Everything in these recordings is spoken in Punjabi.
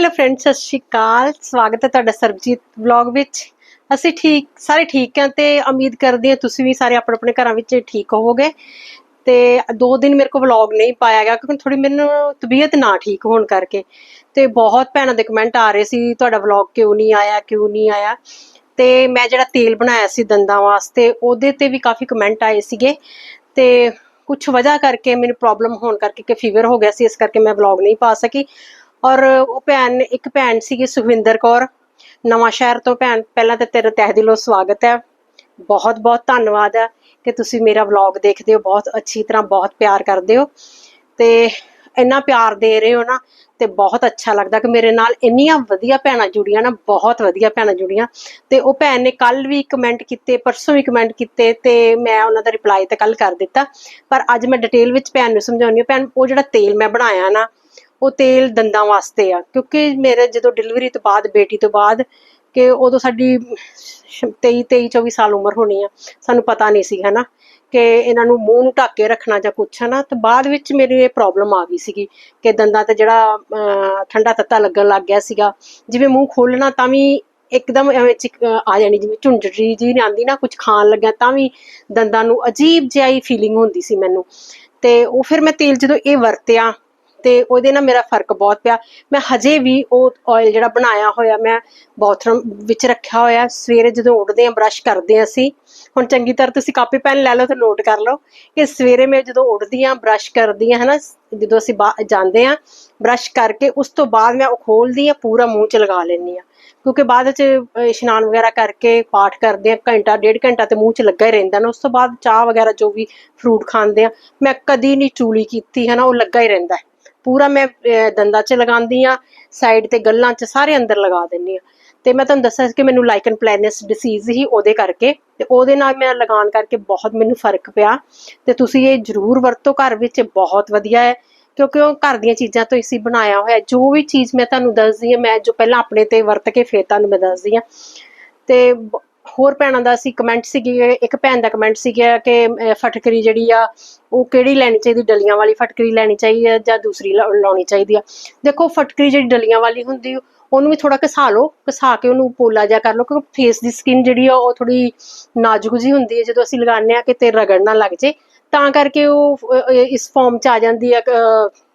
ਹੈਲੋ ਫਰੈਂਡਸ, ਸਤਿ ਸ਼੍ਰੀ ਅਕਾਲ। ਸਵਾਗਤ ਹੈ ਤੁਹਾਡਾ ਸਰਬਜੀਤ ਵਲੌਗ ਵਿੱਚ। ਅਸੀਂ ਠੀਕ, ਸਾਰੇ ਠੀਕ ਹਾਂ ਤੇ ਉਮੀਦ ਕਰਦੇ ਹਾਂ ਤੁਸੀਂ ਵੀ ਸਾਰੇ ਆਪਣੇ ਆਪਣੇ ਘਰਾਂ ਵਿੱਚ ਠੀਕ ਹੋਵੋਗੇ। ਤੇ ਦੋ ਦਿਨ ਮੇਰੇ ਕੋਲ ਵਲੌਗ ਨਹੀਂ ਪਾਇਆ ਗਿਆ ਕਿਉਂਕਿ ਥੋੜੀ ਮੈਨੂੰ ਤਬੀਅਤ ਨਾ ਠੀਕ ਹੋਣ ਕਰਕੇ। ਤੇ ਬਹੁਤ ਭੈਣਾਂ ਦੇ ਕਮੈਂਟ ਆ ਰਹੇ ਸੀ, ਤੁਹਾਡਾ ਵਲੌਗ ਕਿਉਂ ਨਹੀਂ ਆਇਆ, ਕਿਉਂ ਨਹੀਂ ਆਇਆ? ਤੇ ਮੈਂ ਜਿਹੜਾ ਤੇਲ ਬਣਾਇਆ ਸੀ ਦੰਦਾਂ ਵਾਸਤੇ, ਉਹਦੇ ਤੇ ਵੀ ਕਾਫੀ ਕਮੈਂਟ ਆਏ ਸੀਗੇ। ਤੇ ਕੁਝ ਵਜ੍ਹਾ ਕਰਕੇ ਮੈਨੂੰ ਪ੍ਰੋਬਲਮ ਹੋਣ ਕਰਕੇ ਕਿ ਫੀਵਰ ਹੋ ਗਿਆ ਸੀ, ਇਸ ਕਰਕੇ ਮੈਂ ਵਲੌਗ ਨਹੀਂ ਪਾ ਸਕੀ। ਔਰ ਉਹ ਭੈਣ, ਇੱਕ ਭੈਣ ਸੀਗੀ ਸੁਖਵਿੰਦਰ ਕੌਰ। ਨਵਾਂ ਸ਼ਹਿਰ ਤੋਂ ਭੈਣ, ਪਹਿਲਾਂ ਤਾਂ ਤੇਰੇ ਤਹਿ ਦਿਲੋਂ ਸਵਾਗਤ ਹੈ। ਬਹੁਤ ਬਹੁਤ ਧੰਨਵਾਦ ਹੈ ਕਿ ਤੁਸੀਂ ਮੇਰਾ ਵਲੌਗ ਦੇਖਦੇ ਹੋ। ਬਹੁਤ ਅੱਛੀ ਤਰ੍ਹਾਂ ਬਹੁਤ ਪਿਆਰ ਕਰਦੇ ਹੋ। ਤੇ ਇੰਨਾ ਪਿਆਰ ਦੇ ਰਹੇ ਹੋ ਨਾ ਤੇ ਬਹੁਤ ਅੱਛਾ ਲੱਗਦਾ ਕਿ ਮੇਰੇ ਨਾਲ ਇੰਨੀਆਂ ਵਧੀਆ ਭੈਣਾਂ ਜੁੜੀਆਂ ਨਾ, ਬਹੁਤ ਵਧੀਆ ਭੈਣਾਂ ਜੁੜੀਆਂ। ਤੇ ਉਹ ਭੈਣ ਨੇ ਕੱਲ ਵੀ ਕਮੈਂਟ ਕੀਤੇ, ਪਰਸੋਂ ਵੀ ਕਮੈਂਟ ਕੀਤੇ ਤੇ ਮੈਂ ਉਹਨਾਂ ਦਾ ਰਿਪਲਾਈ ਤਾਂ ਕੱਲ ਕਰ ਦਿੱਤਾ। ਪਰ ਅੱਜ ਮੈਂ ਡਿਟੇਲ ਵਿੱਚ ਭੈਣ ਨੂੰ ਸਮਝਾਉਣੀ ਹਾਂ। ਭੈਣ, ਉਹ ਜਿਹੜਾ ਤੇਲ ਮੈਂ ਬਣਾਇਆ ਨਾ ਉਹ ਤੇਲ ਦੰਦਾਂ ਵਾਸਤੇ ਆ, ਕਿਉਂਕਿ ਮੇਰੇ ਜਦੋਂ ਡਿਲੀਵਰੀ ਤੋਂ ਬਾਅਦ, ਬੇਟੀ ਤੋਂ ਬਾਅਦ ਕਿ ਉਦੋਂ ਸਾਡੀ 23 23 24 ਸਾਲ ਉਮਰ ਹੋਣੀ ਆ, ਸਾਨੂੰ ਪਤਾ ਨਹੀਂ ਸੀ, ਹਨਾ? ਕਿ ਇਹਨਾਂ ਨੂੰ ਮੂੰਹ ਨੂੰ ਢੱਕ ਕੇ ਰੱਖਣਾ ਜਾਂ ਕੁਛ, ਹਨਾ? ਤੇ ਬਾਅਦ ਵਿੱਚ ਮੇਰੀ ਇਹ ਪ੍ਰੋਬਲਮ ਆ ਗਈ ਸੀਗੀ ਕਿ ਦੰਦਾਂ ਤੇ ਜਿਹੜਾ ਠੰਡਾ ਤੱਤਾ ਲੱਗਣ ਲੱਗ ਗਿਆ ਸੀਗਾ, ਜਿਵੇਂ ਮੂੰਹ ਖੋਲਣਾ ਤਾਂ ਵੀ ਇੱਕਦਮ ਐਵੇਂ ਚਿਕ ਆ ਜਾਣੀ, ਜਿਵੇਂ ਝੁੰਝੜੀ ਜੀ ਨਹੀਂ ਆਂਦੀ ਨਾ ਕੁਝ ਖਾਣ ਲੱਗਿਆ, ਤਾਂ ਵੀ ਦੰਦਾਂ ਨੂੰ ਅਜੀਬ ਜਿਹੀ ਫੀਲਿੰਗ ਹੁੰਦੀ ਸੀ ਮੈਨੂੰ। ਤੇ ਉਹ ਫਿਰ ਮੈਂ ਤੇਲ ਜਦੋਂ ਇਹ ਵਰਤਿਆ ਤੇ ਉਹਦੇ ਨਾਲ ਮੇਰਾ ਫ਼ਰਕ ਬਹੁਤ ਪਿਆ। ਮੈਂ ਹਜੇ ਵੀ ਉਹ ਆਇਲ ਜਿਹੜਾ ਬਣਾਇਆ ਹੋਇਆ ਮੈਂ ਬਾਥਰੂਮ ਵਿੱਚ ਰੱਖਿਆ ਹੋਇਆ। ਸਵੇਰੇ ਜਦੋਂ ਉੱਠਦੇ ਆ ਬ੍ਰਸ਼ ਕਰਦੇ ਆ ਅਸੀਂ। ਹੁਣ ਚੰਗੀ ਤਰ੍ਹਾਂ ਤੁਸੀਂ ਕਾਪੀ ਪੈਨ ਲੈ ਲਓ ਤੇ ਨੋਟ ਕਰ ਲਓ ਕਿ ਸਵੇਰੇ ਮੈਂ ਜਦੋਂ ਉੱਠਦੀ ਆ ਬ੍ਰਸ਼ ਕਰਦੀ ਆ ਹਨਾ, ਜਦੋਂ ਅਸੀਂ ਜਾਂਦੇ ਆ ਬ੍ਰਸ਼ ਕਰਕੇ ਉਸ ਤੋਂ ਬਾਅਦ ਮੈਂ ਉਹ ਖੋਲਦੀ ਆ ਪੂਰਾ ਮੂੰਹ ਚ ਲਗਾ ਲੈਣੀ ਆ ਕਿਉਂਕਿ ਬਾਅਦ ਚ ਇਸ਼ਨਾਨ ਵਗੈਰਾ ਕਰਕੇ ਪਾਠ ਕਰਦੇ ਆ ਘੰਟਾ, ਡੇਢ ਘੰਟਾ ਤੇ ਮੂੰਹ ਚ ਲੱਗਾ ਹੀ ਰਹਿੰਦਾ ਨਾ, ਉਸ ਤੋਂ ਬਾਅਦ ਚਾਹ ਵਗੈਰਾ ਜੋ ਵੀ ਫਰੂਟ ਖਾਂਦੇ ਆ ਮੈਂ ਕਦੀ ਨਹੀਂ ਚੂਲੀ ਕੀਤੀ, ਹਨਾ, ਉਹ ਲੱਗਾ ਹੀ ਰਹਿੰਦਾ ਹੈ। ਪੂਰਾ ਮੈਂ ਅਹ, ਦੰਦਾਂ 'ਚ ਲਗਾਉਂਦੀ ਆ ਸਾਈਡ ਤੇ ਗੱਲਾਂ 'ਚ ਸਾਰੇ ਅੰਦਰ ਲਗਾ ਦਿੰਦੀ ਆ ਤੇ ਮੈਂ ਤੁਹਾਨੂੰ ਦੱਸਿਆ ਕਿ ਮੈਨੂੰ ਲਾਈਕਨ ਪਲੈਨਸ ਡਿਸੀਜ਼ ਹੀ ਉਹਦੇ ਕਰਕੇ ਤੇ ਉਹਦੇ ਨਾਲ ਮੈਂ ਲਗਾਉਣ ਕਰਕੇ ਬਹੁਤ ਮੈਨੂੰ ਫ਼ਰਕ ਪਿਆ। ਤੇ ਤੁਸੀਂ ਇਹ ਜ਼ਰੂਰ ਵਰਤੋ ਘਰ ਵਿੱਚ ਬਹੁਤ ਵਧੀਆ ਹੈ। ਕਿਉਂਕਿ ਉਹ ਘਰ ਦੀਆਂ ਚੀਜ਼ਾਂ ਤੋਂ ਇਸੀ ਬਣਾਇਆ ਹੋਇਆ ਜੋ ਵੀ ਚੀਜ਼ ਮੈਂ ਤੁਹਾਨੂੰ ਦੱਸਦੀ ਹਾਂ ਮੈਂ ਜੋ ਪਹਿਲਾਂ ਆਪਣੇ ਤੇ ਵਰਤ ਕੇ ਫੇਰ ਤੁਹਾਨੂੰ ਮੈਂ ਦੱਸਦੀ ਹਾਂ। ਤੇ ਹੋਰ ਭੈਣਾਂ ਦਾ ਸੀ ਕਮੈਂਟ ਸੀਗੇ, ਇੱਕ ਭੈਣ ਦਾ ਕਮੈਂਟ ਸੀਗਾ ਕਿ ਫਟਕਰੀ ਜਿਹੜੀ ਆ, ਉਹ ਕਿਹੜੀ ਲੈਣੀ ਚਾਹੀਦੀ, ਡਲੀਆਂ ਵਾਲੀ ਫਟਕਰੀ ਲੈਣੀ ਚਾਹੀਦੀ ਹੈ ਜਾਂ ਦੂਸਰੀ ਲਾਉਣੀ ਚਾਹੀਦੀ ਆ? ਦੇਖੋ, ਫਟਕਰੀ ਜਿਹੜੀ ਡਲੀਆਂ ਵਾਲੀ ਹੁੰਦੀ, ਉਹਨੂੰ ਵੀ ਥੋੜਾ ਘਸਾ ਲਓ, ਘਸਾ ਕੇ ਉਹਨੂੰ ਪੋਲਾ ਜਿਹਾ ਕਰ ਲਓ, ਕਿਉਂਕਿ ਫੇਸ ਦੀ ਸਕਿਨ ਜਿਹੜੀ ਆ, ਉਹ ਥੋੜੀ ਨਾਜ਼ੁਕ ਜੀ ਹੁੰਦੀ ਹੈ ਜਦੋਂ ਅਸੀਂ ਲਗਾਉਂਦੇ ਆ ਕਿ ਤੇ ਰਗੜ ਨਾ ਲੱਗ ਜੇ। ਤਾਂ ਕਰਕੇ ਉਹ ਇਸ ਫਾਰਮ ਚ ਆ ਜਾਂਦੀ ਆ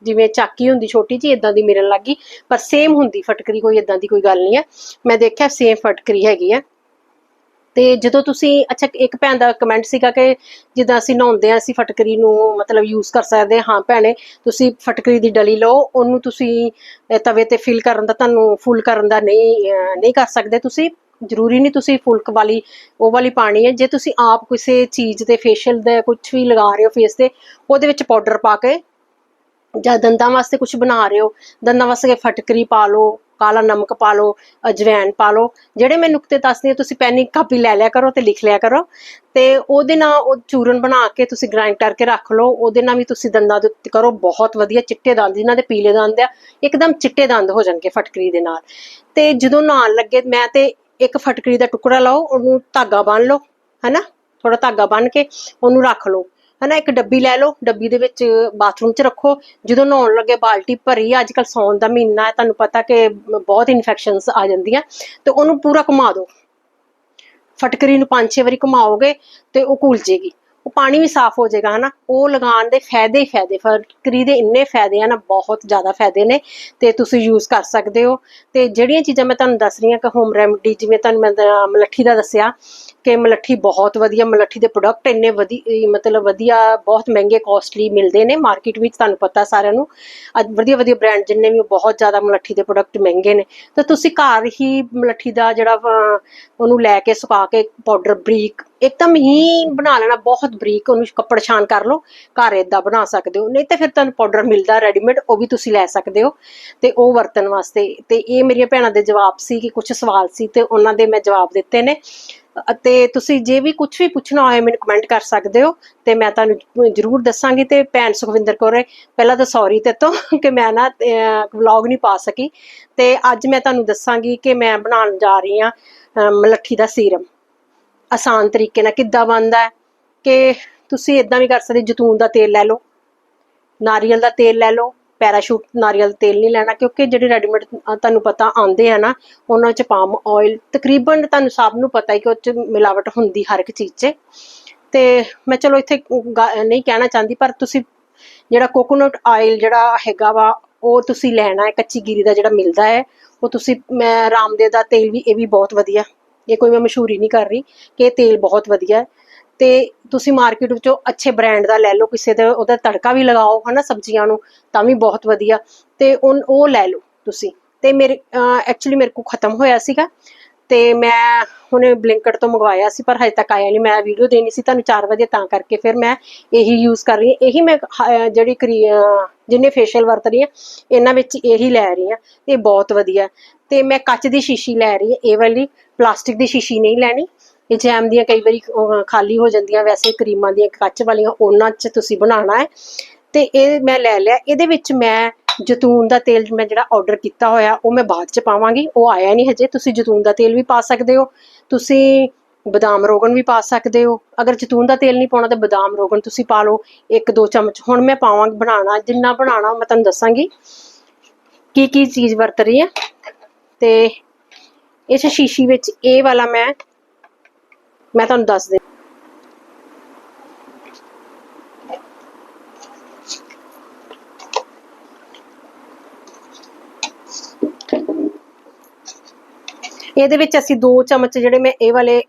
ਜਿਵੇਂ ਚਾਕੀ ਹੁੰਦੀ ਛੋਟੀ ਜੀ ਇਦਾਂ ਦੀ ਮਿਲਣ ਲੱਗੀ ਪਰ ਸੇਮ ਹੁੰਦੀ ਫਟਕਰੀ, ਕੋਈ ਇਦਾਂ ਦੀ ਕੋਈ ਗੱਲ ਨਹੀਂ ਹੈ ਮੈਂ ਦੇਖਿਆ ਸੇਮ ਫਟਕਰੀ ਹੈਗੀ ਆ। ਤੇ ਜਦੋਂ ਤੁਸੀਂ, ਅੱਛਾ, ਇੱਕ ਭੈਣ ਦਾ ਕਮੈਂਟ ਸੀਗਾ ਕਿ ਜਿੱਦਾਂ ਅਸੀਂ ਨਹਾਉਂਦੇ ਆ ਅਸੀਂ ਫਟਕਰੀ ਨੂੰ ਮਤਲਬ ਯੂਜ਼ ਕਰ ਸਕਦੇ ਹਾਂ ਭੈਣੇ, ਤੁਸੀਂ ਫਟਕਰੀ ਦੀ ਡਲੀ ਲਓ, ਉਹਨੂੰ ਤੁਸੀਂ ਤਵੇ ਤੇ ਫਿਲ ਕਰਨ ਦਾ ਤੁਹਾਨੂੰ ਫੁੱਲ ਕਰਨ ਦਾ ਨਹੀਂ ਨਹੀਂ ਕਰ ਸਕਦੇ ਤੁਸੀਂ। ਜ਼ਰੂਰੀ ਨਹੀਂ ਤੁਸੀਂ ਫੁਲਕ ਵਾਲੀ, ਉਹ ਵਾਲੀ ਪਾਣੀ ਹੈ। ਜੇ ਤੁਸੀਂ ਆਪ ਕਿਸੇ ਚੀਜ਼ ਤੇ ਫੇਸ਼ੀਅਲ ਦਾ ਕੁਝ ਵੀ ਲਗਾ ਰਹੇ ਹੋ ਫੇਸ ਤੇ, ਉਹਦੇ ਵਿੱਚ ਪਾਊਡਰ ਪਾ ਕੇ ਜਾਂ ਦੰਦਾਂ ਵਾਸਤੇ ਕੁਝ ਬਣਾ ਰਹੇ ਹੋ, ਦੰਦਾਂ ਵਾਸਤੇ ਫਟਕਰੀ ਪਾ ਲਓ ਕਾਲਾ ਨਮਕ ਪਾ ਲਓ ਅਜਵੈਨ ਪਾ ਲਓ, ਜਿਹੜੇ ਮੈਂ ਨੁਕਤੇ ਦੱਸਦੀ ਹਾਂ, ਤੁਸੀਂ ਪੈਨ ਕਾਪੀ ਲੈ ਲਿਆ ਕਰੋ ਤੇ ਲਿਖ ਲਿਆ ਕਰੋ। ਤੇ ਉਹਦੇ ਨਾਲ ਉਹ ਚੂਰਨ ਬਣਾ ਕੇ ਤੁਸੀਂ ਗ੍ਰਾਈਂਡ ਕਰਕੇ ਰੱਖ ਲਓ, ਉਹਦੇ ਨਾਲ ਵੀ ਤੁਸੀਂ ਦੰਦਾਂ ਦੇ ਉੱਤੇ ਕਰੋ, ਬਹੁਤ ਵਧੀਆ ਚਿੱਟੇ ਦੰਦ, ਜਿਨ੍ਹਾਂ ਦੇ ਪੀਲੇ ਦੰਦ ਆ, ਇੱਕਦਮ ਚਿੱਟੇ ਦੰਦ ਹੋ ਜਾਣਗੇ ਫਟਕਰੀ ਦੇ ਨਾਲ। ਤੇ ਜਦੋਂ ਨਹਾਉਣ ਲੱਗੇ, ਮੈਂ ਤੇ ਇੱਕ ਫਟਕਰੀ ਦਾ ਟੁਕੜਾ ਲਾਓ, ਉਹਨੂੰ ਧਾਗਾ ਬੰਨ ਲਓ, ਹੈਨਾ? ਥੋੜਾ ਧਾਗਾ ਬੰਨ ਕੇ ਉਹਨੂੰ ਰੱਖ ਲਓ। ਹਨਾ, ਇੱਕ ਡੱਬੀ ਲੈ ਲਓ, ਡੱਬੀ ਦੇ ਵਿੱਚ ਬਾਥਰੂਮ 'ਚ ਰੱਖੋ। ਜਦੋਂ ਨਹਾਉਣ ਲੱਗੇ, ਬਾਲਟੀ ਭਰੀ ਅੱਜ ਕੱਲ ਸੌਣ ਦਾ ਮਹੀਨਾ ਹੈ, ਤੁਹਾਨੂੰ ਪਤਾ ਕਿ ਬਹੁਤ ਇਨਫੈਕਸ਼ਨਸ ਆ ਜਾਂਦੀਆਂ, ਤੇ ਉਹਨੂੰ ਪੂਰਾ ਘੁਮਾ ਦਿਓ। ਫਟਕਰੀ ਨੂੰ ਪੰਜ ਛੇ ਵਾਰੀ ਘੁਮਾਓਗੇ ਤੇ ਉਹ ਘੁਲ ਜੇਗੀ। ਉਹ ਪਾਣੀ ਵੀ ਸਾਫ਼ ਹੋ ਜਾਏਗਾ, ਹਨਾ? ਉਹ ਲਗਾਉਣ ਦੇ ਫਾਇਦੇ ਹੀ ਫਾਇਦੇ ਫਟਕਰੀ ਦੇ ਇੰਨੇ ਫਾਇਦੇ ਆ ਨਾ ਬਹੁਤ ਜ਼ਿਆਦਾ ਫਾਇਦੇ ਨੇ, ਤੇ ਤੁਸੀਂ ਯੂਜ਼ ਕਰ ਸਕਦੇ ਹੋ। ਤੇ ਜਿਹੜੀਆਂ ਚੀਜ਼ਾਂ ਮੈਂ ਤੁਹਾਨੂੰ ਦੱਸ ਰਹੀ ਹਾਂ ਕਿ ਹੋਮ ਰੈਮਡੀ ਜਿਵੇਂ ਤੁਹਾਨੂੰ ਮੈਂ ਮਲੱਠੀ ਦਾ ਦੱਸਿਆ ਕਿ ਮਲੱਠੀ ਬਹੁਤ ਵਧੀਆ, ਮਲੱਠੀ ਦੇ ਪ੍ਰੋਡਕਟ ਇੰਨੇ ਵਧੀਆ ਮਤਲਬ ਵਧੀਆ, ਬਹੁਤ ਮਹਿੰਗੇ ਕਾਸਟਲੀ ਮਿਲਦੇ ਨੇ ਮਾਰਕੀਟ ਵਿੱਚ ਤੁਹਾਨੂੰ ਪਤਾ ਸਾਰਿਆਂ ਨੂੰ। ਅੱਜ ਵਧੀਆ ਵਧੀਆ ਬ੍ਰਾਂਡ ਜਿੰਨੇ ਵੀ ਬਹੁਤ ਜ਼ਿਆਦਾ ਮਲੱਠੀ ਦੇ ਪ੍ਰੋਡਕਟ ਮਹਿੰਗੇ ਨੇ। ਤਾਂ ਤੁਸੀਂ ਘਰ ਹੀ ਮਲੱਠੀ ਦਾ ਜਿਹੜਾ ਉਹਨੂੰ ਲੈ ਕੇ ਸੁਕਾ ਕੇ ਪਾਊਡਰ ਬਰੀਕ ਇੱਕਦਮ ਹੀ ਬਣਾ ਲੈਣਾ, ਬਹੁਤ ਬਰੀਕ, ਉਹਨੂੰ ਕੱਪੜ ਛਾਣ ਕਰ ਲਓ, ਘਰ ਏਦਾਂ ਬਣਾ ਸਕਦੇ ਹੋ। ਨਹੀਂ ਤਾਂ ਫਿਰ ਤੁਹਾਨੂੰ ਪਾਊਡਰ ਮਿਲਦਾ ਰੈਡੀਮੇਡ ਉਹ ਵੀ ਤੁਸੀਂ ਲੈ ਸਕਦੇ ਹੋ। ਤੇ ਉਹ ਵਰਤਣ ਵਾਸਤੇ, ਤੇ ਇਹ ਮੇਰੀਆਂ ਭੈਣਾਂ ਦੇ ਜਵਾਬ ਸੀ ਕਿ ਕੁਝ ਸਵਾਲ ਸੀ ਤੇ ਉਹਨਾਂ ਦੇ ਮੈਂ ਜਵਾਬ ਦਿੱਤੇ ਨੇ। ਅਤੇ ਤੁਸੀਂ ਜੇ ਵੀ ਕੁਝ ਵੀ ਪੁੱਛਣਾ ਹੋਏ, ਮੈਨੂੰ ਕਮੈਂਟ ਕਰ ਸਕਦੇ ਹੋ ਤੇ ਮੈਂ ਤੁਹਾਨੂੰ ਜਰੂਰ ਦੱਸਾਂਗੀ। ਤੇ ਭੈਣ ਸੁਖਵਿੰਦਰ ਕੌਰ, ਪਹਿਲਾਂ ਤਾਂ ਸੌਰੀ ਤੇ ਤੋਂ ਕਿ ਮੈਂ ਨਾ ਵਲੌਗ ਨਹੀਂ ਪਾ ਸਕੀ। ਤੇ ਅੱਜ ਮੈਂ ਤੁਹਾਨੂੰ ਦੱਸਾਂਗੀ ਕਿ ਮੈਂ ਬਣਾਉਣ ਜਾ ਰਹੀ ਹਾਂ ਮਲੱਠੀ ਦਾ ਸੀਰਮ ਆਸਾਨ ਤਰੀਕੇ ਨਾਲ ਕਿੱਦਾਂ ਬਣਦਾ ਹੈ ਕਿ ਤੁਸੀਂ ਇਦਾਂ ਵੀ ਕਰ ਸਕਦੇ, ਜੈਤੂਨ ਦਾ ਤੇਲ ਲੈ ਲਓ, ਨਾਰੀਅਲ ਦਾ ਤੇਲ ਲੈ ਲਓ, ਪੈਰਾਸ਼ੂਟ ਨਾਰੀਅਲ ਤੇਲ ਨਹੀਂ ਲੈਣਾ, ਕਿਉਂਕਿ ਜਿਹੜੇ ਰੈਡੀਮੇਡ ਤੁਹਾਨੂੰ ਪਤਾ ਆਉਂਦੇ ਆ ਨਾ, ਉਹਨਾਂ 'ਚ ਪਾਮ ਆਇਲ ਤਕਰੀਬਨ ਤੁਹਾਨੂੰ ਸਭ ਨੂੰ ਪਤਾ ਹੈ ਕਿ ਉਹ 'ਚ ਮਿਲਾਵਟ ਹੁੰਦੀ ਹਰ ਇੱਕ ਚੀਜ਼ 'ਚ। ਤੇ ਮੈਂ ਚਲੋ ਇੱਥੇ ਨਹੀਂ ਕਹਿਣਾ ਚਾਹੁੰਦੀ, ਪਰ ਤੁਸੀਂ ਜਿਹੜਾ ਕੋਕੋਨਟ ਆਇਲ ਜਿਹੜਾ ਹੈਗਾ ਵਾ, ਉਹ ਤੁਸੀਂ ਲੈਣਾ ਹੈ, ਕੱਚੀ ਗਿਰੀ ਦਾ ਜਿਹੜਾ ਮਿਲਦਾ ਹੈ, ਉਹ ਤੁਸੀਂ, ਮੈਂ ਰਾਮਦੇ ਦਾ ਤੇਲ ਵੀ, ਇਹ ਵੀ ਬਹੁਤ ਵਧੀਆ। ਇਹ ਕੋਈ ਮੈਂ ਮਸ਼ਹੂਰੀ ਨਹੀਂ ਕਰ ਰਹੀ, ਕਿ ਇਹ ਤੇਲ ਬਹੁਤ ਵਧੀਆ ਹੈ। ਤੇ ਤੁਸੀਂ ਮਾਰਕੀਟ ਵਿੱਚੋਂ ਅੱਛੇ ਬ੍ਰਾਂਡ ਦਾ ਲੈ ਲਓ, ਕਿਸੇ ਦਾ ਉਹਦਾ ਤੜਕਾ ਵੀ ਲਗਾਓ, ਹਨਾ, ਸਬਜ਼ੀਆਂ ਨੂੰ, ਤਾਂ ਵੀ ਬਹੁਤ ਵਧੀਆ। ਤੇ ਉਨ- ਉਹ ਲੈ ਲਓ ਤੁਸੀਂ। ਤੇ ਮੇਰੇ ਐਕਚੁਅਲੀ ਮੇਰੇ ਕੋਲ ਖਤਮ ਹੋਇਆ ਸੀਗਾ। ਤੇ ਮੈਂ ਹੁਣੇ ਬਲਿੰਕਟ ਤੋਂ ਮੰਗਵਾਇਆ ਸੀ, ਪਰ ਹਜੇ ਤੱਕ ਆਇਆ ਨਹੀਂ ਮੈਂ ਵੀਡੀਓ ਦੇਣੀ ਸੀ ਤੁਹਾਨੂੰ 4 ਵਜੇ, ਤਾਂ ਕਰਕੇ ਫਿਰ ਮੈਂ ਇਹੀ ਯੂਜ਼ ਕਰ ਰਹੀ ਹਾਂ। ਇਹੀ ਮੈਂ ਜਿਹੜੀ ਜਿੰਨੇ ਫੇਸ਼ੀਅਲ ਵਰਤ ਰਹੀ ਹਾਂ ਇਹਨਾਂ ਵਿੱਚ ਇਹੀ ਲੈ ਰਹੀ ਹਾਂ। ਇਹ ਬਹੁਤ ਵਧੀਆ ਤੇ ਮੈਂ ਕੱਚ ਦੀ ਸ਼ੀਸ਼ੀ ਲੈ ਰਹੀ ਹਾਂ। ਇਹ ਵਾਲੀ ਪਲਾਸਟਿਕ ਦੀ ਸ਼ੀਸ਼ੀ ਨਹੀਂ ਲੈਣੀ। ਇਹ ਜੈਮ ਦੀਆਂ ਕਈ ਵਾਰੀ ਖਾਲੀ ਹੋ ਜਾਂਦੀਆਂ, ਵੈਸੇ ਕਰੀਮਾਂ ਦੀਆਂ ਕੱਚ ਵਾਲੀਆਂ, ਉਹਨਾਂ 'ਚ ਤੁਸੀਂ ਬਣਾਉਣਾ ਹੈ। ਤੇ ਇਹ ਮੈਂ ਲੈ ਲਿਆ। ਇਹਦੇ ਵਿੱਚ ਮੈਂ ਜੈਤੂਨ ਦਾ ਤੇਲ ਮੈਂ ਜਿਹੜਾ ਆਰਡਰ ਕੀਤਾ ਹੋਇਆ, ਉਹ ਮੈਂ ਬਾਅਦ ਚ ਪਾਵਾਂਗੀ। ਉਹ ਆਇਆ ਨਹੀਂ ਹਜੇ। ਤੁਸੀਂ ਜੈਤੂਨ ਦਾ ਤੇਲ ਵੀ ਪਾ ਸਕਦੇ ਹੋ। ਤੁਸੀਂ ਬਦਾਮ ਰੋਗਨ ਵੀ ਪਾ ਸਕਦੇ ਹੋ। ਅਗਰ ਜੈਤੂਨ ਦਾ ਤੇਲ ਨਹੀਂ ਪਾਉਣਾ ਤਾਂ ਬਦਾਮ ਰੋਗਨ ਤੁਸੀਂ ਪਾ ਲਓ ਇੱਕ ਦੋ ਚਮਚ। ਹੁਣ ਮੈਂ ਪਾਵਾਂਗੀ ਬਣਾਉਣਾ। ਜਿੰਨਾ ਬਣਾਉਣਾ ਮੈਂ ਤੁਹਾਨੂੰ ਦੱਸਾਂਗੀ। ਕੀ ਕੀ ਚੀਜ਼ ਵਰਤ ਰਹੀ ਹੈ। ਤੇ ਇਸ ਸ਼ੀਸ਼ੀ ਵਿੱਚ ਇਹ ਵਾਲਾ ਮੈਂ ਮੈਂ ਤੁਹਾਨੂੰ ਦੱਸ ਦੇ ਇਹਦੇ ਵਿੱਚ ਅਸੀਂ 2 ਚਮਚ ਜਿਹੜੇ ਮੈਂ ਇਹ ਵਾਲੇ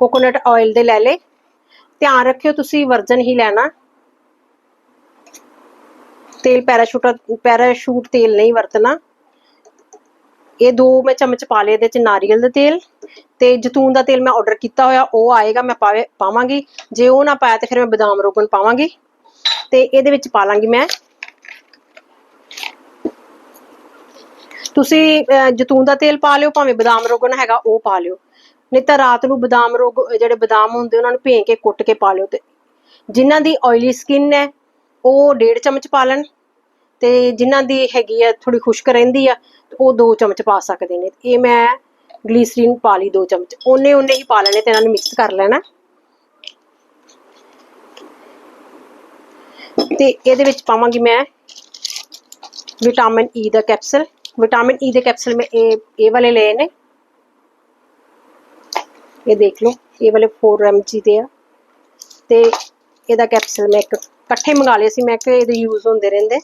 ਕੋਕੋਨਟ ਆਇਲ ਦੇ ਲੈ ਲੇ ਧਿਆਨ ਰੱਖਿਓ ਤੁਸੀਂ ਵਰਜਨ ਹੀ ਲੈਣਾ। ਤੇਲ ਪੈਰਾਸ਼ੂਟ ਪੈਰਾਸ਼ੂਟ ਤੇਲ ਨਹੀਂ ਵਰਤਣਾ। ਇਹ ਦੋ ਮੈਂ ਚਮਚ ਪਾ ਲਏ ਇਹਦੇ ਚ ਨਾਰੀਅਲ ਦਾ ਤੇਲ। ਤੇ ਜਤੂਨ ਦਾ ਤੇਲ ਮੈਂ ਆਰਡਰ ਕੀਤਾ ਹੋਇਆ, ਉਹ ਆਏਗਾ, ਮੈਂ ਪਾਵਾਂਗੀ। ਜੇ ਉਹ ਨਾ ਪਾਇਆ ਤੇ ਫਿਰ ਮੈਂ ਬਦਾਮ ਰੋਗਣ ਪਾਵਾਂਗੀ। ਤੇ ਇਹਦੇ ਵਿੱਚ ਪਾ ਲਾਂਗੀ ਮੈਂ ਤੁਸੀਂ ਜਤੂਨ ਦਾ ਤੇਲ ਪਾ ਲਿਓ, ਭਾਵੇਂ ਬਦਾਮ ਰੋਗਨ ਹੈਗਾ, ਉਹ ਪਾ ਲਿਓ। ਨਹੀਂ ਤਾਂ ਰਾਤ ਨੂੰ ਬਦਾਮ ਰੋਗ, ਜਿਹੜੇ ਬਦਾਮ ਹੁੰਦੇ, ਉਹਨਾਂ ਨੂੰ ਭੇਂ ਕੇ ਕੁੱਟ ਕੇ ਪਾ ਲਿਓ ਤੇ। ਜਿਨ੍ਹਾਂ ਦੀ ਆਇਲੀ ਸਕਿਨ ਹੈ, ਉਹ ਡੇਢ ਚਮਚ ਪਾ ਲੈਣ। ਤੇ ਜਿਨ੍ਹਾਂ ਦੀ ਹੈਗੀ ਆ ਥੋੜੀ ਖੁਸ਼ਕ ਰਹਿੰਦੀ ਆ ਉਹ 2 ਚਮਚ ਪਾ ਸਕਦੇ ਨੇ। ਇਹ ਮੈਂ ਗਲੀਸਰੀਨ ਪਾ ਲਈ 2 ਚਮਚ। ਉਹਨੇ ਉਹਨੇ ਹੀ ਪਾ ਲੈਣੇ ਤੇ ਇਹਨਾਂ ਨੂੰ ਮਿਕਸ ਕਰ ਲੈਣਾ। ਤੇ ਇਹਦੇ ਵਿੱਚ ਪਾਵਾਂਗੀ ਮੈਂ ਵਿਟਾਮਿਨ ਈ e ਦਾ ਕੈਪਸੂਲ ਵਿਟਾਮਿਨ ਈ ਦੇ ਕੈਪਸੂਲ ਮੈਂ ਇਹ ਇਹ ਵਾਲੇ ਲਏ ਨੇ ਇਹ ਦੇਖ ਲਓ ਇਹ ਵਾਲੇ 4 mg ਦੇ ਆ ਤੇ ਇਹਦਾ ਕੈਪਸੂਲ ਮੈਂ ਇੱਕ ਇਕੱਠੇ ਮੰਗਾ ਲਏ ਸੀ ਮੈਂ ਕਿ ਇਹਦੇ ਯੂਜ਼ ਹੁੰਦੇ ਰਹਿੰਦੇ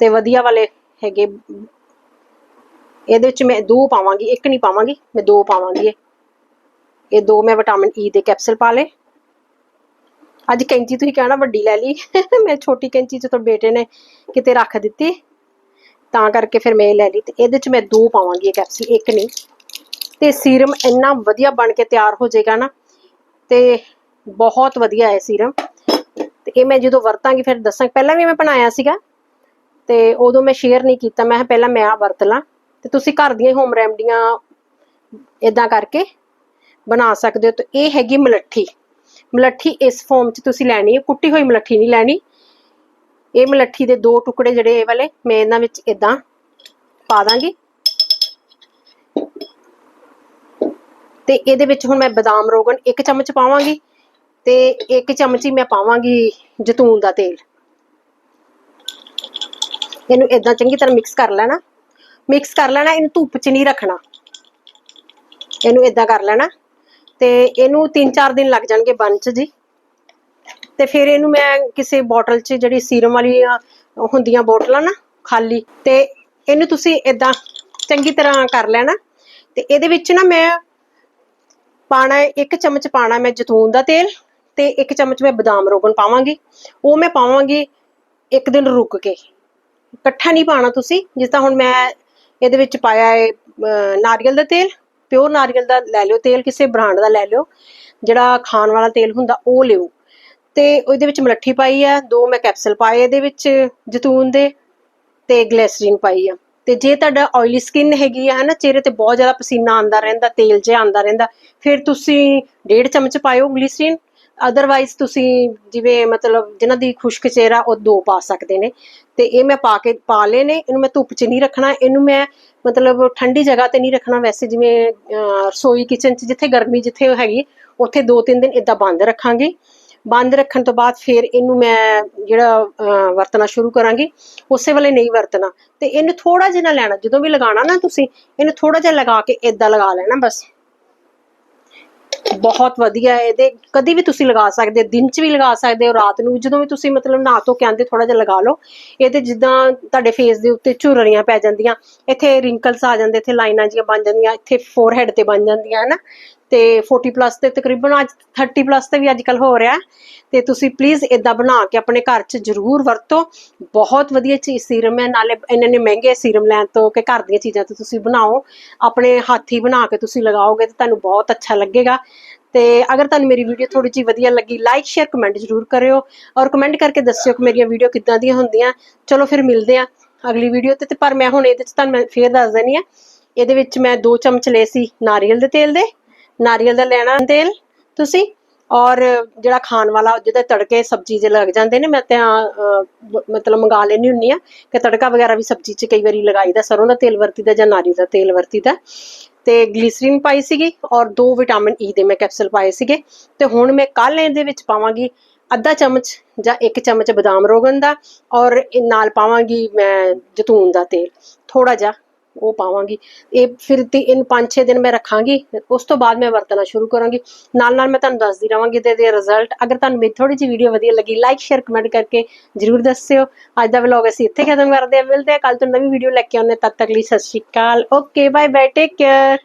ਤੇ ਵਧੀਆ ਵਾਲੇ ਹੈਗੇ ਇਹਦੇ ਵਿੱਚ ਮੈਂ ਦੋ ਪਾਵਾਂਗੀ ਇੱਕ ਨਹੀਂ ਪਾਵਾਂਗੀ ਮੈਂ ਦੋ ਪਾਵਾਂਗੀ ਇਹ ਦੋ ਮੈਂ ਵਿਟਾਮਿਨ ਈ ਦੇ ਕੈਪਸੂਲ ਪਾ ਲਏ ਅੱਜ ਕੈਂਚੀ ਤੁਸੀਂ ਕਹਿਣਾ ਵੱਡੀ ਲੈ ਲਈ ਮੈਂ ਛੋਟੀ ਕੈਂਚੀ ਜਦੋਂ ਬੇਟੇ ਨੇ ਕਿਤੇ ਰੱਖ ਦਿੱਤੀ ਤਾਂ ਕਰਕੇ ਫਿਰ ਮੈਂ ਇਹ ਲੈ ਲਈ ਤੇ ਇਹਦੇ ਚ ਮੈਂ ਦੋ ਪਾਵਾਂਗੀ ਇਹ ਕੈਪਸੂਲ ਇੱਕ ਨਹੀਂ। ਤੇ ਸੀਰਮ ਇੰਨਾ ਵਧੀਆ ਬਣ ਕੇ ਤਿਆਰ ਹੋ ਜਾਏਗਾ ਨਾ, ਤੇ ਬਹੁਤ ਵਧੀਆ ਹੈ ਸੀਰਮ ਤੇ ਇਹ ਮੈਂ ਜਦੋਂ ਵਰਤਾਂਗੀ ਫਿਰ ਦੱਸਾਂ ਪਹਿਲਾਂ ਵੀ ਮੈਂ ਬਣਾਇਆ ਸੀਗਾ ਤੇ ਉਦੋਂ ਮੈਂ ਸ਼ੇਅਰ ਨਹੀਂ ਕੀਤਾ। ਮੈਂ ਕਿਹਾ ਪਹਿਲਾਂ ਮੈਂ ਆ ਵਰਤ ਲਾਂ। ਤੇ ਤੁਸੀਂ ਘਰ ਦੀਆਂ ਹੋਮ ਰੈਮਡੀਆਂ ਇਦਾਂ ਕਰਕੇ ਬਣਾ ਸਕਦੇ ਹੋ। ਤੇ ਇਹ ਹੈਗੀ ਮਲੱਠੀ। ਮਲੱਠੀ ਇਸ ਫਾਰਮ 'ਚ ਤੁਸੀਂ ਲੈਣੀ ਹੈ। ਕੁੱਟੀ ਹੋਈ ਮਲੱਠੀ ਨਹੀਂ ਲੈਣੀ। ਇਹ ਮਲੱਠੀ ਦੇ ਦੋ ਟੁਕੜੇ ਜਿਹੜੇ ਇਹ ਵਾਲੇ, ਮੈਂ ਇਹਨਾਂ ਵਿੱਚ ਇਦਾਂ ਪਾ ਦਾਂਗੀ। ਤੇ ਇਹਦੇ ਵਿੱਚ ਹੁਣ ਮੈਂ ਬਦਾਮ ਰੋਗਨ ਇੱਕ ਚਮਚ ਪਾਵਾਂਗੀ ਤੇ ਇੱਕ ਚਮਚ ਹੀ ਮੈਂ ਪਾਵਾਂਗੀ ਜੈਤੂਨ ਦਾ ਤੇਲ। ਇਹਨੂੰ ਇਦਾਂ ਚੰਗੀ ਤਰ੍ਹਾਂ ਮਿਕਸ ਕਰ ਲੈਣਾ। ਮਿਕਸ ਕਰ ਲੈਣਾ, ਇਹਨੂੰ ਧੁੱਪ 'ਚ ਨਹੀਂ ਰੱਖਣਾ। ਇਹਨੂੰ ਇਦਾਂ ਕਰ ਲੈਣਾ ਤੇ ਇਹਨੂੰ 3-4 ਦਿਨ ਲੱਗ ਜਾਣਗੇ ਬਣ 'ਚ ਜੀ। ਤੇ ਫਿਰ ਇਹਨੂੰ ਮੈਂ ਕਿਸੇ ਬੋਟਲ 'ਚ ਜਿਹੜੀ ਸੀਰਮ ਵਾਲੀਆਂ ਹੁੰਦੀਆਂ ਬੋਟਲਾਂ ਨਾ ਖਾਲੀ ਤੇ ਇਹਨੂੰ ਤੁਸੀਂ ਇਦਾਂ ਚੰਗੀ ਤਰ੍ਹਾਂ ਕਰ ਲੈਣਾ। ਤੇ ਇਹਦੇ ਵਿੱਚ ਨਾ ਮੈਂ ਪਾਣਾ ਇੱਕ ਚਮਚ ਪਾਣਾ ਮੈਂ ਜੈਤੂਨ ਦਾ ਤੇਲ ਤੇ ਇੱਕ ਚਮਚ ਮੈਂ ਬਦਾਮ ਰੋਗਨ ਪਾਵਾਂਗੀ। ਉਹ ਮੈਂ ਪਾਵਾਂਗੀ ਇੱਕ ਦਿਨ ਰੁਕ ਕੇ। ਇਕੱਠਾ ਨਹੀਂ ਪਾਣਾ ਤੁਸੀਂ ਜਿਸ ਤਰ੍ਹਾਂ ਹੁਣ ਮੈਂ ਇਹਦੇ ਵਿੱਚ ਪਾਇਆ ਹੈ ਅਹ, ਨਾਰੀਅਲ ਦਾ ਤੇਲ ਪਿਓਰ ਨਾਰੀਅਲ ਦਾ ਲੈ ਲਿਓ ਤੇਲ ਕਿਸੇ ਬ੍ਰਾਂਡ ਦਾ ਲੈ ਲਿਓ ਜਿਹੜਾ ਖਾਣ ਵਾਲਾ ਤੇਲ ਹੁੰਦਾ ਉਹ ਲਿਓ। ਤੇ ਉਹਦੇ ਵਿੱਚ ਮਲੱਠੀ ਪਾਈ ਆ, ਦੋ ਮੈਂ ਕੈਪਸੂਲ ਪਾਏ ਇਹਦੇ ਵਿੱਚ, ਜੈਤੂਨ ਦੇ ਤੇ ਗਲਿਸਰੀਨ ਪਾਈ ਆ। ਤੇ ਜੇ ਤੁਹਾਡਾ ਆਇਲੀ ਸਕਿਨ ਹੈਗੀ ਆ, ਹਨਾ, ਚਿਹਰੇ ਤੇ ਬਹੁਤ ਜ਼ਿਆਦਾ ਪਸੀਨਾ ਆਉਂਦਾ ਰਹਿੰਦਾ, ਤੇਲ ਜਿਹਾ ਆਉਂਦਾ ਰਹਿੰਦਾ, ਫਿਰ ਤੁਸੀਂ ਡੇਢ ਚਮਚ ਪਾਇਓ ਗਲਿਸਰੀਨ। ਅਦਰਵਾਈਜ਼ ਤੁਸੀਂ ਜਿਵੇਂ ਮਤਲਬ ਜਿਨ੍ਹਾਂ ਦੀ ਖੁਸ਼ਕ ਚਿਹਰਾ, ਉਹ ਦੋ ਪਾ ਸਕਦੇ ਨੇ। ਤੇ ਇਹ ਮੈਂ ਪਾ ਕੇ, ਪਾ ਲਏ ਨੇ, ਇਹਨੂੰ ਮੈਂ ਧੁੱਪ 'ਚ ਨਹੀਂ ਰੱਖਣਾ, ਇਹਨੂੰ ਮੈਂ ਮਤਲਬ ਠੰਡੀ ਜਗ੍ਹਾ ਤੇ ਨਹੀਂ ਰੱਖਣਾ। ਵੈਸੇ ਜਿਵੇਂ ਰਸੋਈ ਕਿਚਨ 'ਚ ਜਿੱਥੇ ਗਰਮੀ ਜਿੱਥੇ ਹੈਗੀ, ਉੱਥੇ 2-3 ਦਿਨ ਇਦਾਂ ਬੰਦ ਰੱਖਾਂਗੇ। ਬੰਦ ਰੱਖਣ ਤੋਂ ਬਾਅਦ ਫਿਰ ਇਹਨੂੰ ਮੈਂ ਜਿਹੜਾ ਵਰਤਣਾ ਸ਼ੁਰੂ ਕਰਾਂਗੀ। ਉਸੇ ਵੇਲੇ ਨਹੀਂ ਵਰਤਣਾ। ਤੇ ਇਹਨੂੰ ਥੋੜਾ ਜਿਹਾ ਲੈਣਾ। ਜਦੋਂ ਵੀ ਲਗਾਉਣਾ ਨਾ ਤੁਸੀਂ, ਇਹਨੂੰ ਥੋੜਾ ਜਿਹਾ ਲਗਾ ਕੇ ਇਦਾਂ ਲਗਾ ਲੈਣਾ ਬਸ। ਬਹੁਤ ਵਧੀਆ ਹੈ ਇਹਦੇ। ਕਦੀ ਵੀ ਤੁਸੀਂ ਲਗਾ ਸਕਦੇ ਹੋ। ਦਿਨ 'ਚ ਵੀ ਲਗਾ ਸਕਦੇ ਹੋ, ਰਾਤ ਨੂੰ ਜਦੋਂ ਵੀ ਤੁਸੀਂ ਮਤਲਬ ਨਹਾ ਧੋ ਕੇ ਆਂਦੇ ਥੋੜਾ ਜਿਹਾ ਲਗਾ ਲਓ। ਇਹਦੇ ਜਿੱਦਾਂ ਤੁਹਾਡੇ ਫੇਸ ਦੇ ਉੱਤੇ ਝੁਰੜੀਆਂ ਪੈ ਜਾਂਦੀਆਂ। ਇੱਥੇ ਰਿੰਕਲਸ ਆ ਜਾਂਦੇ, ਇੱਥੇ ਲਾਈਨਾਂ ਜੀਆਂ ਬਣ ਜਾਂਦੀਆਂ, ਇੱਥੇ ਫੋਰਹੈਡ ਤੇ ਬਣ ਜਾਂਦੀਆਂ ਹੈ ਤੇ 40 ਪਲੱਸ ਤੇ ਤਕਰੀਬਨ ਅੱਜ 30 ਪਲੱਸ ਤੇ ਵੀ ਅੱਜ ਕੱਲ ਹੋ ਰਿਹਾ ਤੇ ਤੁਸੀਂ ਪਲੀਜ਼ ਇਦਾਂ ਬਣਾ ਕੇ ਆਪਣੇ ਘਰ 'ਚ ਜ਼ਰੂਰ ਵਰਤੋ। ਬਹੁਤ ਵਧੀਆ ਚੀਜ਼ ਸੀਰਮ ਹੈ, ਨਾਲੇ ਇਹਨਾਂ ਨੇ ਮਹਿੰਗੇ ਸੀਰਮ ਲੈਣ ਤੋਂ ਕਿ ਘਰ ਦੀਆਂ ਚੀਜ਼ਾਂ ਤੋਂ ਤੁਸੀਂ ਬਣਾਓ। ਆਪਣੇ ਹੱਥੀ ਬਣਾ ਕੇ ਤੁਸੀਂ ਲਗਾਓਗੇ ਤੇ ਤੁਹਾਨੂੰ ਬਹੁਤ ਅੱਛਾ ਲੱਗੇਗਾ। ਤੇ ਅਗਰ ਤੁਹਾਨੂੰ ਮੇਰੀ ਵੀਡੀਓ ਥੋੜੀ ਜਿਹੀ ਵਧੀਆ ਲੱਗੀ ਲਾਈਕ ਸ਼ੇਅਰ ਕਮੈਂਟ ਜ਼ਰੂਰ ਕਰਿਓ। ਔਰ ਕਮੈਂਟ ਕਰਕੇ ਦੱਸਿਓ ਕਿ ਮੇਰੀਆਂ ਵੀਡੀਓ ਕਿੱਦਾਂ ਦੀਆਂ ਹੁੰਦੀਆਂ। ਚਲੋ ਫਿਰ ਮਿਲਦੇ ਆ ਅਗਲੀ ਵੀਡੀਓ ਤੇ। ਪਰ ਮੈਂ ਹੁਣ ਇਹਦੇ ਚ ਤੁਹਾਨੂੰ ਮੈਂ ਫੇਰ ਦੱਸ ਦੇਣੀ ਆ ਇਹਦੇ ਵਿੱਚ ਮੈਂ 2 ਚਮਚ ਲਏ ਸੀ ਨਾਰੀਅਲ ਦੇ ਤੇਲ ਦੇ। ਨਾਰੀਅਲ ਦਾ ਲੈਣਾ ਤੇਲ ਤੁਸੀਂ। ਔਰ ਜਿਹੜਾ ਖਾਣ ਵਾਲਾ ਜਿਹਦੇ ਤੜਕੇ ਸਬਜ਼ੀ ਜੇ ਲੱਗ ਜਾਂਦੇ ਨੇ, ਮੈਂ ਤਾਂ ਮਤਲਬ ਮੰਗਾ ਲੈਣੀ ਹੁੰਨੀ ਆ ਕਿ ਤੜਕਾ ਵਗੈਰਾ ਵੀ ਸਬਜ਼ੀ 'ਚ ਕਈ ਵਾਰੀ ਲਗਾਈਦਾ ਸਰੋਂ ਦਾ ਤੇਲ ਵਰਤੀਦਾ ਜਾਂ ਨਾਰੀਅਲ ਦਾ ਤੇਲ ਵਰਤੀਦਾ ਤੇ ਗਲੀਸਰੀਨ ਪਾਈ ਸੀਗੀ ਔਰ ਦੋ ਵਿਟਾਮਿਨ ਈ ਦੇ ਮੈਂ ਕੈਪਸੂਲ ਪਾਏ ਸੀਗੇ। ਤੇ ਹੁਣ ਮੈਂ ਕੱਲ ਇਹਦੇ ਵਿੱਚ ਪਾਵਾਂਗੀ ਅੱਧਾ ਚਮਚ ਜਾਂ ਇੱਕ ਚਮਚ ਬਦਾਮ ਰੋਗਨ ਦਾ ਔਰ ਨਾਲ ਪਾਵਾਂਗੀ ਮੈਂ ਜਤੂਨ ਦਾ ਤੇਲ। ਥੋੜਾ ਜਿਹਾ ਉਹ ਪਾਵਾਂਗੀ। ਇਹ ਫਿਰ ਤੇ, ਇਹਨੂੰ 5-6 ਦਿਨ ਮੈਂ ਰੱਖਾਂਗੀ, ਉਸ ਤੋਂ ਬਾਅਦ ਮੈਂ ਵਰਤਣਾ ਸ਼ੁਰੂ ਕਰਾਂਗੀ। ਨਾਲ ਨਾਲ ਮੈਂ ਤੁਹਾਨੂੰ ਦੱਸਦੀ ਰਵਾਂਗੀ ਤੇ ਇਹਦੇ ਰਿਜ਼ਲਟ ਅਗਰ ਤੁਹਾਨੂੰ ਮੇਰੀ ਥੋੜੀ ਜਿਹੀ ਵੀਡੀਓ ਵਧੀਆ ਲੱਗੀ ਲਾਈਕ ਸ਼ੇਅਰ ਕਮੈਂਟ ਕਰਕੇ ਜਰੂਰ ਦੱਸਿਓ। ਅੱਜ ਦਾ ਵਲੌਗ ਅਸੀਂ ਇੱਥੇ ਖਤਮ ਕਰਦੇ ਹਾਂ। ਮਿਲਦੇ ਹਾਂ ਕੱਲ ਤੋਂ ਨਵੀਂ ਵੀਡੀਓ ਲੈ ਕੇ ਆਉਂਦੇ ਹਾਂ। ਤਦ ਤੱਕ ਲਈ ਸਤਿ ਸ਼੍ਰੀ ਅਕਾਲ। Okay bye bye take care